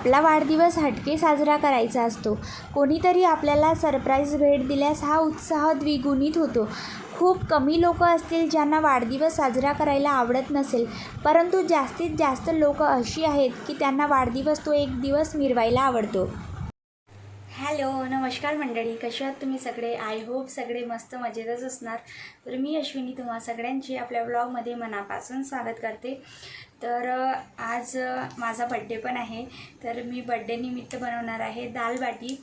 आपला वाढदिवस हटके साजरा करायचा असतो. कोणीतरी आपल्याला सरप्राईज भेट दिल्यास हा उत्साह द्विगुणित होतो. खूप कमी लोक असतील ज्यांना वाढदिवस साजरा करायला आवडत नसेल. परंतु जास्तीत जास्त लोक अशी आहेत की त्यांना वाढदिवस तो एक दिवस मिरवायला आवडतो. हॅलो नमस्कार मंडळी. कशा आहात तुम्ही सगळे? आय होप सगळे मस्त मजेतच असणार. तर मी अश्विनी तुम्हा सगळ्यांची आपल्या ब्लॉगमध्ये मनापासून स्वागत करते. तर आज माझा बड्डे पण आहे. तर मी बड्डे निमित्त बनवणार आहे दाल बाटी.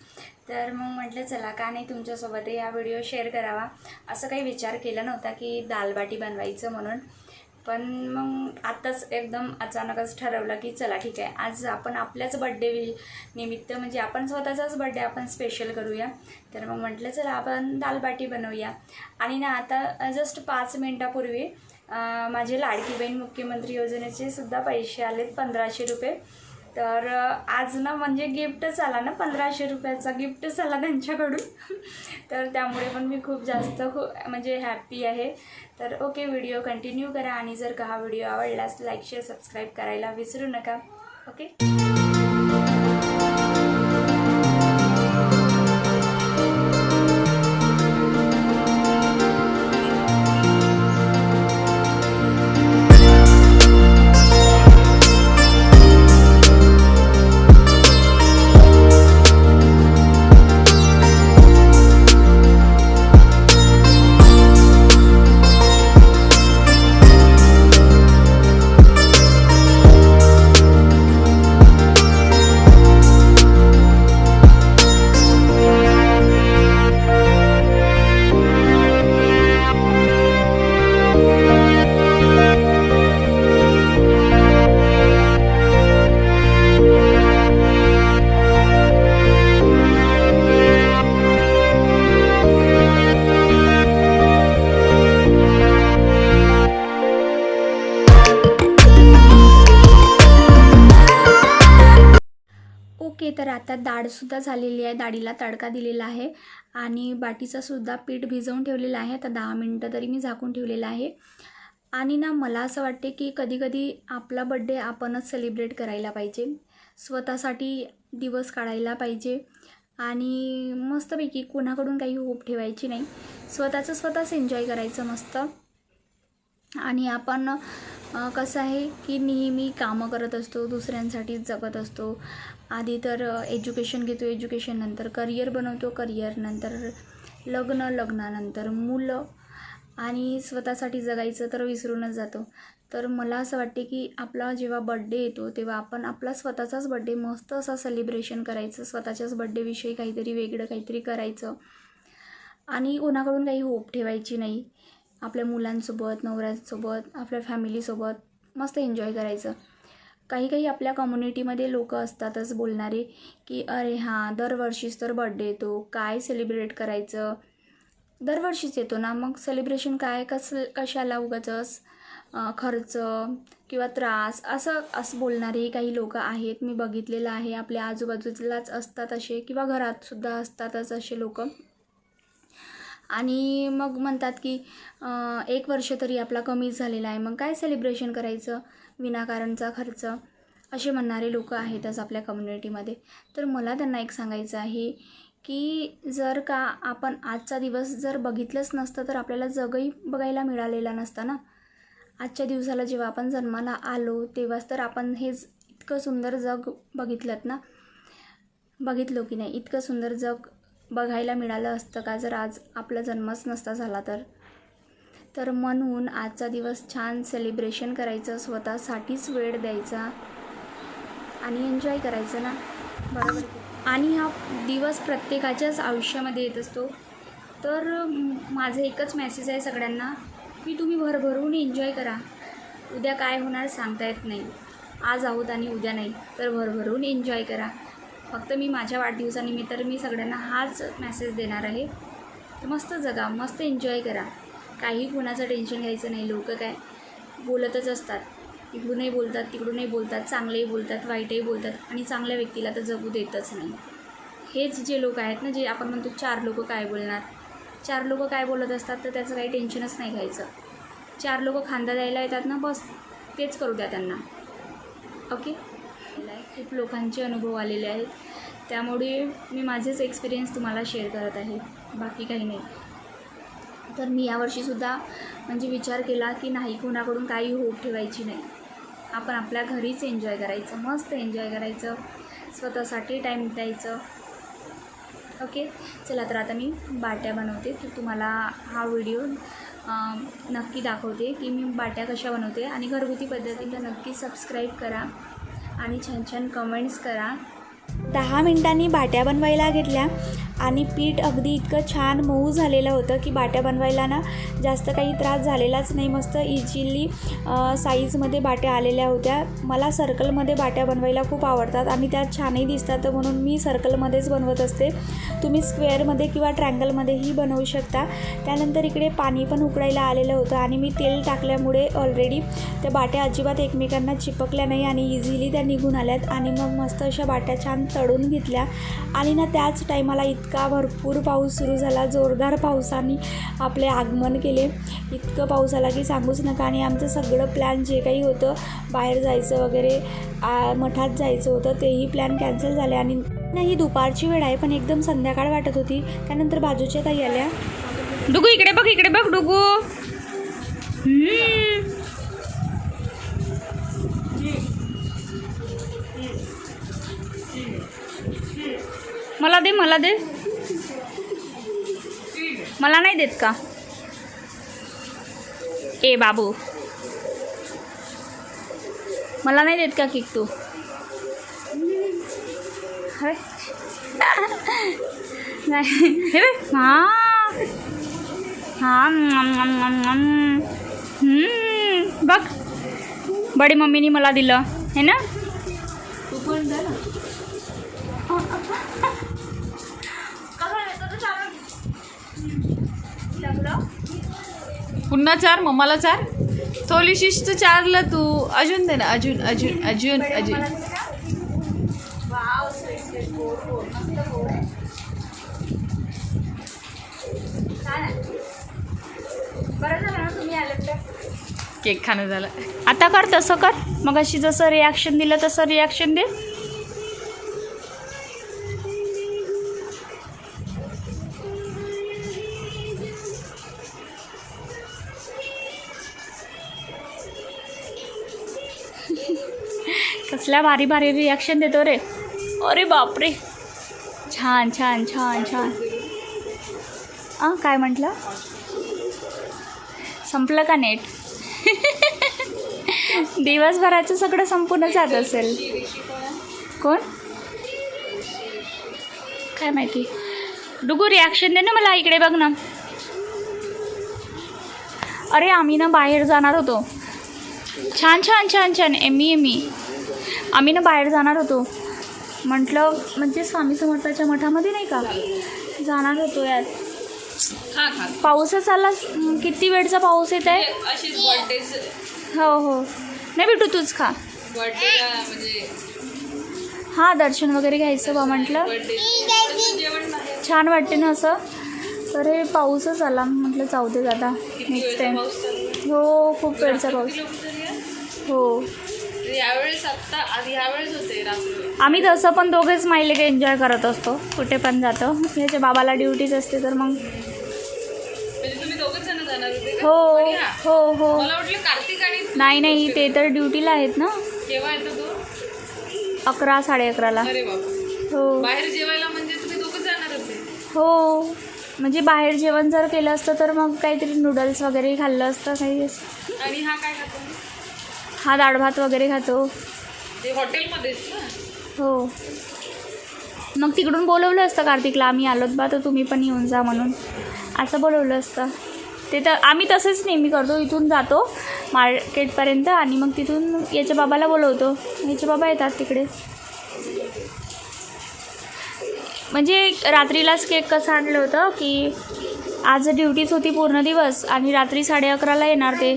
तर मग म्हटलं चला का नाही तुमच्यासोबत हा व्हिडिओ शेअर करावा. असं काही विचार केला नव्हता की दाल बाटी बनवायचं म्हणून. पण मग आत्ताच एकदम अचानकच ठरवलं की चला ठीक आहे आज आपण आपल्याच बड्डे निमित्त म्हणजे आपण स्वतःचाच बड्डे आपण स्पेशल करूया. तर मग म्हटलं चला आपण दालबाटी बनवूया. आणि ना आता जस्ट पाच मिनटापूर्वी माझे लाडकी बहीण मुख्यमंत्री योजनेचे सुद्धा पैसे आलेत पंधराशे रुपये. तर आज ना म्हणजे गिफ्टच आला ना पंधराशे रुपयाचा गिफ्टच आला त्यांच्याकडून. तर त्यामुळे पण मी खूप जास्त खू म्हणजे हॅप्पी आहे. तर ओके व्हिडिओ कंटिन्यू करा आणि जर का हा व्हिडिओ आवडलास लाईक शेअर सबस्क्राईब करायला विसरू नका. ओके ओके तर आता डाळसुद्धा झालेली आहे. डाळीला तडका दिलेला आहे आणि बाटीचासुद्धा पीठ भिजवून ठेवलेलं आहे. आता दहा मिनटं तरी मी झाकून ठेवलेलं आहे. आणि ना मला असं वाटते की कधीकधी आपला बड्डे आपणच सेलिब्रेट करायला पाहिजे. स्वतःसाठी दिवस काढायला पाहिजे. आणि मस्तपैकी कोणाकडून काही होप ठेवायची नाही. स्वतःचं स्वतःच एन्जॉय करायचं मस्त. आणि आपण कसं आहे की नेहमी कामं करत असतो दुसऱ्यांसाठीच जगत असतो. आधी तर एज्युकेशन घेतो एज्युकेशन नंतर करिअर बनवतो करिअर नंतर लग्न लग्नानंतर मुलं. आणि स्वतःसाठी जगायचं तर विसरूनच जातो. तर मला असं वाटते की आपला जेव्हा बड्डे येतो तेव्हा आपण आपला स्वतःचाच बड्डे मस्त असा सेलिब्रेशन करायचं स्वतःच्याच बड्डेविषयी काहीतरी वेगळं काहीतरी करायचं. आणि कोणाकडून काही होप ठेवायची नाही. आपल्या मुलांसोबत नवऱ्यांसोबत आपल्या फॅमिलीसोबत मस्त एन्जॉय करायचं. काही काही आपल्या कम्युनिटीमध्ये लोक असतातच बोलणारे की अरे हां दरवर्षीच तर बड्डे येतो. काय सेलिब्रेट करायचं? दरवर्षीच येतो ना. मग सेलिब्रेशन काय? कसं कशाला उगाचच खर्च किंवा त्रास? असं असं बोलणारे काही लोक आहेत. मी बघितलेलं आहे. आपल्या आजूबाजूलाच असतात असे किंवा घरातसुद्धा असतातच असे लोक. आणि मग म्हणतात की एक वर्ष तरी आपला कमीच झालेला आहे. मग काय सेलिब्रेशन करायचं? विनाकारणचा खर्च? असे म्हणणारे लोक आहेतच आपल्या कम्युनिटीमध्ये तर मला त्यांना एक सांगायचं आहे की जर का आपण आजचा दिवस जर बघितलंच नसतं तर आपल्याला जगही बघायला मिळालेला नसता ना? आजच्या दिवसाला जेव्हा आपण जन्माला आलो तेव्हाच तर आपण हे इतकं सुंदर जग बघितलं ना? बघितलो की नाही? इतकं सुंदर जग बघायला मिळालं असतं का? जर आज आपला जन्मच नसता झाला तर. तर म्हणून आजचा दिवस छान सेलिब्रेशन करायचं स्वतःसाठीच वेळ द्यायचा आणि एन्जॉय करायचं ना? बरोबर आणि हा दिवस प्रत्येकाच्याच आयुष्यामध्ये येत असतो. तर माझं एकच मेसेज आहे सगळ्यांना की तुम्ही भरभरून एन्जॉय करा. उद्या काय होणार सांगता येत नाही. आज आहोत आणि उद्या नाही तर भरभरून एन्जॉय करा. फक्त मी माझ्या वाढदिवसानिमित्त तर मी सगळ्यांना हाच मेसेज देणार आहे. तर मस्त जगा मस्त एन्जॉय करा. काही कुणाचं टेन्शन घ्यायचं नाही. लोक काय बोलतच असतात. इकडूनही बोलतात तिकडूनही बोलतात. चांगलेही बोलतात वाईटही बोलतात. आणि चांगल्या व्यक्तीला तर जगू देतच नाही. हेच जे लोक आहेत ना जे आपण म्हणतो चार लोक काय बोलणार? चार लोक काय बोलत असतात तर त्याचं काही टेन्शनच नाही घ्यायचं. चार लोक खांदा द्यायला येतात ना बस तेच करू द्या त्यांना. ओके खूप लोकांचे अनुभव आलेले आहेत. त्यामुळे मी माझेच एक्सपिरियन्स तुम्हाला शेअर करत आहे. बाकी काही नाही. तर मी यावर्षीसुद्धा म्हणजे विचार केला की नाही कोणाकडून काही होप ठेवायची नाही. आपण आपल्या घरीच एन्जॉय करायचं मस्त एन्जॉय करायचं. स्वतःसाठी टाईम द्यायचं. ओके चला तर आता मी बाट्या बनवते. तर तुम्हाला हा व्हिडिओ नक्की दाखवते की मी बाट्या कशा बनवते. आणि घरगुती पद्धतीला नक्की सबस्क्राईब करा. आणि छान छान कमेंट्स करा. दहा मिनटांनी बाट्या बनवायला घेतल्या आणि पीठ अगदी इतकं छान मऊ झालेलं होतं की बाट्या बनवायला ना जास्त काही त्रास झालेलाच नाही. मस्त इझिली साईजमध्ये बाट्या आलेल्या होत्या. मला सर्कलमध्ये बाट्या बनवायला खूप आवडतात आणि त्या छानही दिसतात म्हणून मी सर्कलमध्येच बनवत असते. तुम्ही स्क्वेअरमध्ये किंवा ट्रँगलमध्येही बनवू शकता. त्यानंतर इकडे पाणी पण उकडायला आलेलं होतं आणि मी तेल टाकल्यामुळे ऑलरेडी त्या बाट्या अजिबात एकमेकांना चिपकल्या नाही आणि इझिली त्या निघून आल्यात आणि मग मस्त अशा बाट्या छान तळून घेतल्या. आणि ना त्याच टायमाला इतका भरपूर पाऊस सुरू झाला. जोरदार पावसाने आपले आगमन केले. इतकं पाऊस आला की सांगूच नका. आणि आमचं सगळं प्लॅन जे काही होतं बाहेर जायचं वगैरे मठात जायचं होतं तेही प्लॅन कॅन्सल झाले. आणि नाही दुपारची वेळ आहे पण एकदम संध्याकाळ वाटत होती. त्यानंतर बाजूच्या ताई आल्या. डुगू इकडे बघ इकडे बघ डुगू. मला दे मला दे. मला नाही देत का? ए बाबू. मला नाही देत का किक तू? अरे. नाही. हे बघ. हां. हां बघ. बडी मम्मीनी मला दिलं. हे ना. पुन्हा चार मम्माला चार. थोडी शिस्त चारला तू. अजून दे ना अजून अजून अजून अजून. केक खाणं झालं. आता कर तसं कर. मग अशी जसं रिॲक्शन दिलं तसं रिॲक्शन दे. कसल्या भारी भारी रिॲक्शन देतो रे. अरे बापरे. छान छान छान छान. आ काय म्हटलं? संपलं का नेट? दिवसभराचं सगळं संपूर्ण जात असेल. कोण? काय माहिती? डुगू रिॲक्शन दे ना मला इकडे बघ ना. अरे आम्ही ना बाहेर जाणार होतो. छान छान छान छान. Amy Amy. आम्ही ना बाहेर जाणार होतो. म्हटलं म्हणजे स्वामी समर्थाच्या मठामध्ये नाही का? जाणार होतो खा पाऊसच आला किती वेळचा पाऊस येत आहे? बर्थडे हो हो. नाही भेटू तूच खा. म्हणजे हां दर्शन वगैरे घ्यायचं बा म्हटलं. छान वाटते ना असं. तर हे पाऊसच आला. म्हटलं जाऊ दे दादा. नेक्स्ट टाईम हो खूप वेळचा पाऊस. हो. यावेळेस आत्ता आधी यावेळेस होते रात्री. आम्ही तसं पण दोघेच माहिले एन्जॉय करत असतो. कुठे पण जातो. ह्याच्या बाबाला ड्युटीच असते तर मग म्हणजे तुम्ही दोघच जण जाणार होते का? हो. हो हो मला वाटलं कार्तिक आणि नाही नाही ते तर ड्युटीला आहेत ना. केव्हा येतो तो? अकरा साडे अकराला. अरे हो. बाहेर जेवायला म्हणजे तुम्ही दोघच जाणार होते. हो. म्हणजे बाहेर जेवण जर केलं असतं तर मग काहीतरी नूडल्स वगैरे खाल्लं असतं काही असं. आणि हा काय खातो? हा डाळ भात वगैरे खातो. हॉटेलमध्येच हो. मग तिकडून बोलवलं असतं कार्तिकला आम्ही आलोत बा तर तुम्ही पण येऊन जा म्हणून. असं बोलवलं असतं. ते तर आम्ही तसंच नेहमी करतो इथून जातो मार्केटपर्यंत आणि मग तिथून याच्या बाबाला बोलवतो. याचे बाबा येतात तिकडे. म्हणजे रात्रीलाच केक कसं आणलं होतं की आज ड्युटीच होती पूर्ण दिवस आणि रात्री साडे अकराला येणार ते.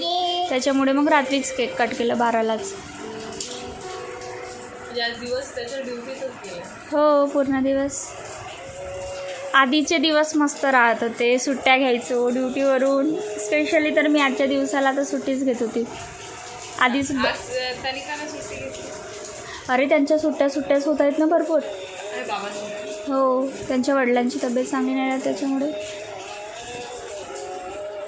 त्याच्यामुळे मग रात्रीच केक कट केलं बारालाच. म्हणजे दिवस हो पूर्ण दिवस. आधीचे दिवस मस्त राहत होते सुट्ट्या घ्यायचो ड्युटीवरून स्पेशली तर मी आजच्या दिवसाला तर सुट्टीच घेत होती. आधीच अरे त्यांच्या सुट्ट्या सुट्ट्याच होत आहेत ना भरपूर. हो त्यांच्या वडिलांची तब्येत चांगली नाही राहत त्याच्यामुळे.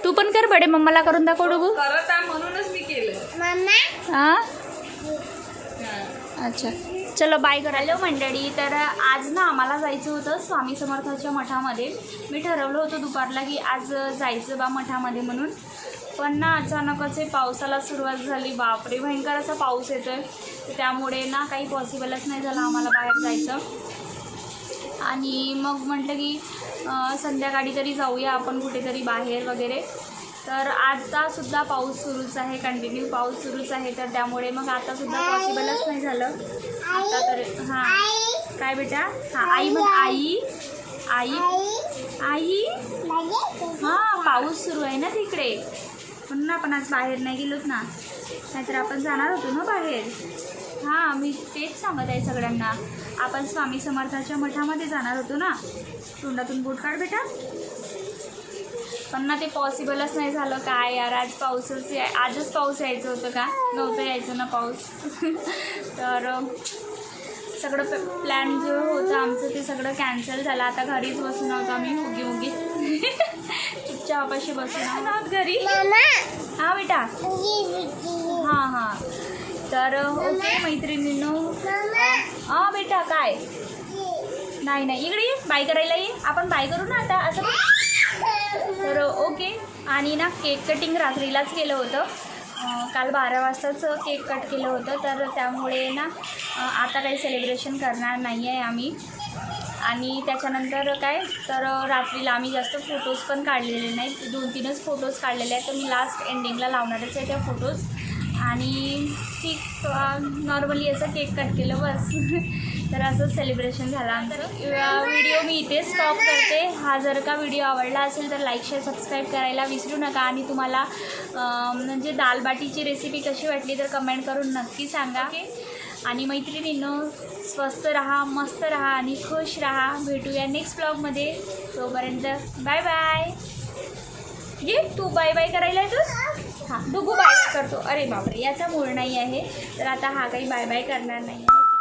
तू पण कर बडे मम्माला करून दाखव डुगू करत आहे म्हणूनच मी केलं हां हां. अच्छा. चलो बाय करायला मंडळी तर आज ना आम्हाला जायचं होतं स्वामी समर्थाच्या मठामध्ये. मी ठरवलं होतं दुपारला की आज जायचं बा मठामध्ये म्हणून. पण ना अचानकच हे पावसाला सुरुवात झाली. बापरे भयंकर असा पाऊस येतोय. तर त्यामुळे ना काही पॉसिबलच नाही झालं आम्हाला बाहेर जायचं. आणि मग म्हटलं की संध्याकाळी तरी जाऊया आपण कुठेतरी बाहेर वगैरे. तर आतासुद्धा पाऊस सुरूच आहे कंटिन्यू पाऊस सुरूच आहे. तर त्यामुळे मग आतासुद्धा पॉसिबलच नाही झालं. आता तर हां. काय बेटा? हां आई मग आई. आई. आई. हां पाऊस सुरू आहे ना तिकडे. म्हणून आपण आज बाहेर नाही गेलोत ना. नाहीतर आपण जाणार होतो ना बाहेर. हां मी तेच सांगत आहे सगळ्यांना. आपण स्वामी समर्थाच्या मठामध्ये जाणार होतो ना. तोंडातून बोट काढ बेटा. पण ना ते पॉसिबलच नाही झालं काय यार आज पाऊसच या आजच पाऊस यायचं होतं का? नव्हतं यायचं ना पाऊस. तर सगळं प्लॅन जो होतं आमचं ते सगळं कॅन्सल झालं. आता घरीच बसून आहोत आम्ही उगी उगी. चुपचापाशी बसून आहोत घरी. हां बेटा. हां हां. तर ओके मैत्रिणींनो. हां बेटा काय? नाही नाही इकडे ये. बाय करायला ये. आपण बाय करू ना आता. असं तर ओके. आणि ना केक कटिंग रात्रीलाच केलं होतं. काल बारा वाजताच केक कट केलं होतं. तर त्यामुळे ना आता काही सेलिब्रेशन करणार नाही आहे आम्ही. आणि त्याच्यानंतर काय तर रात्रीला आम्ही जास्त फोटोज पण काढलेले नाहीत. दोन तीनच फोटोज काढलेले आहेत. तर मी लास्ट एंडिंगला लावणारच आहे त्या फोटोज आणि ठीक नॉर्मली असं केक कट केलं बस. तर असं सेलिब्रेशन झालं आमचं. व्हिडिओ मी इथे स्टॉप करते. हा जर का व्हिडिओ आवडला असेल तर लाईक शेअर सबस्क्राईब करायला विसरू नका. आणि तुम्हाला म्हणजे दालबाटीची रेसिपी कशी वाटली तर कमेंट करून नक्की सांगा. आणि मैत्रिणींनो स्वस्त राहा मस्त राहा आणि खुश राहा. भेटूया नेक्स्ट ब्लॉगमध्ये तोपर्यंत बाय बाय ये तू बाय बाय करायला येतोस? हां डुगू बाय बाय करतो. अरे बापरे याचा मूळ नाही आहे. तर आता हा काही बाय बाय करणार नाही. आहे